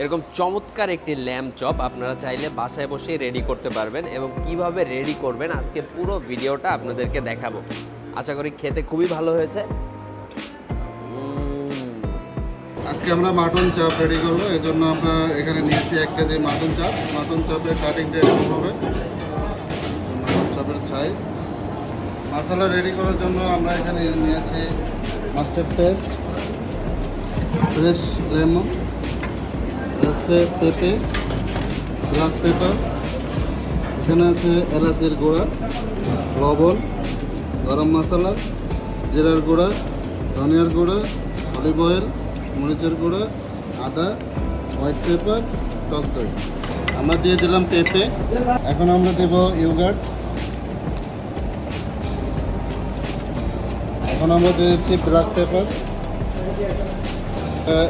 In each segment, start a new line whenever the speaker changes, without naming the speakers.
এরকম চমৎকার একটি ল্যাম্প চপ আপনারা চাইলে বাসায় বসেই রেডি করতে পারবেন এবং কীভাবে রেডি করবেন আজকে পুরো ভিডিওটা আপনাদেরকে দেখাবো। আশা করি খেতে খুবই ভালো হয়েছে।
আজকে আমরা মাটন চাপ রেডি করব এই জন্য আমরা এখানে নিয়েছি এক কেজি মাটন চাপ মাটন চাপের কাটিংটা এরকম হবে। মাটন চাপের সাইজ মশলা রেডি করার জন্য আমরা এখানে নিয়েছি মাস্টার্ড পেস্ট ফ্রেশ লেমন হচ্ছে পেঁপে ব্ল্যাক পেপার এখানে আছে এলাচের গুঁড়া, লবণ, গরম মশলা, জিরার গুঁড়া, ধনিয়ার গুঁড়া অলিভ অয়েল মরিচের গুঁড়ো, আদা হোয়াইট পেপার টক দই। আমরা দিয়ে দিলাম পেঁপে, এখন আমরা দেব ইউগার্ট এখন আমরা দিয়েছি ব্ল্যাক পেপার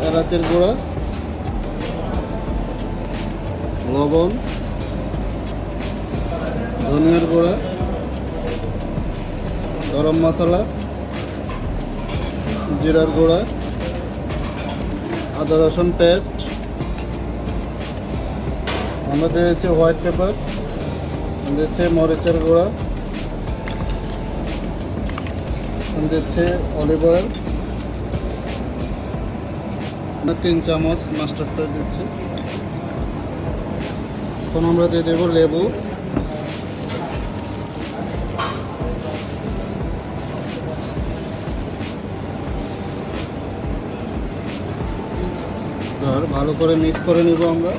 এলাচের গুঁড়া। লবণ, ধনিয়ার গুঁড়া, গরম মশলা, জিরার গুঁড়া, আদা রসুন পেস্ট। আমরা দিয়েছি হোয়াইট পেপার দিচ্ছে মরিচের গুঁড়া দিচ্ছে অলিভ অয়েল। তিন চামচ মাস্টার্ড করে দিচ্ছি। এখন আমরা দিয়ে দেবো লেবু। ভালো করে মিক্স করে নিব আমরা।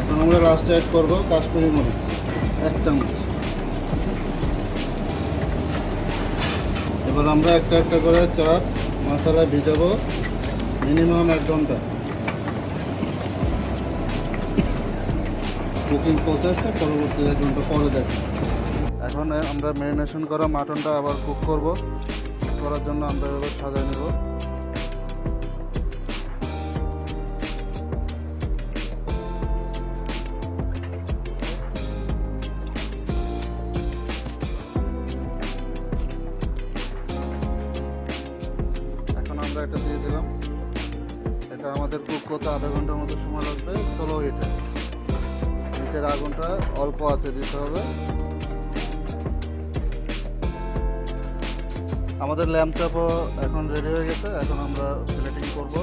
এখন আমরা লাস্টে অ্যাড করব কাশ্মীরি মরিচ, এক চামচ। এবার আমরা একটা একটা করে চাপ মশলা ভিজাবো মিনিমাম এক ঘণ্টা। কুকিং প্রসেসটা পরবর্তী এক ঘণ্টা পরে দেখি এখন আমরা ম্যারিনেশন করা মাটনটা আবার কুক করব। করার জন্য আমরা এবার সাজায় নেব। এটা দিয়ে দিলাম। এটা আমাদের কুক করতে আধা ঘণ্টার মতো সময় লাগবে। চলো এটা নিচের আগুনটা অল্প আছে দিতে হবে। আমাদের ল্যাম্প এখন রেডি হয়ে গেছে। এখন আমরা প্লেটিং করব।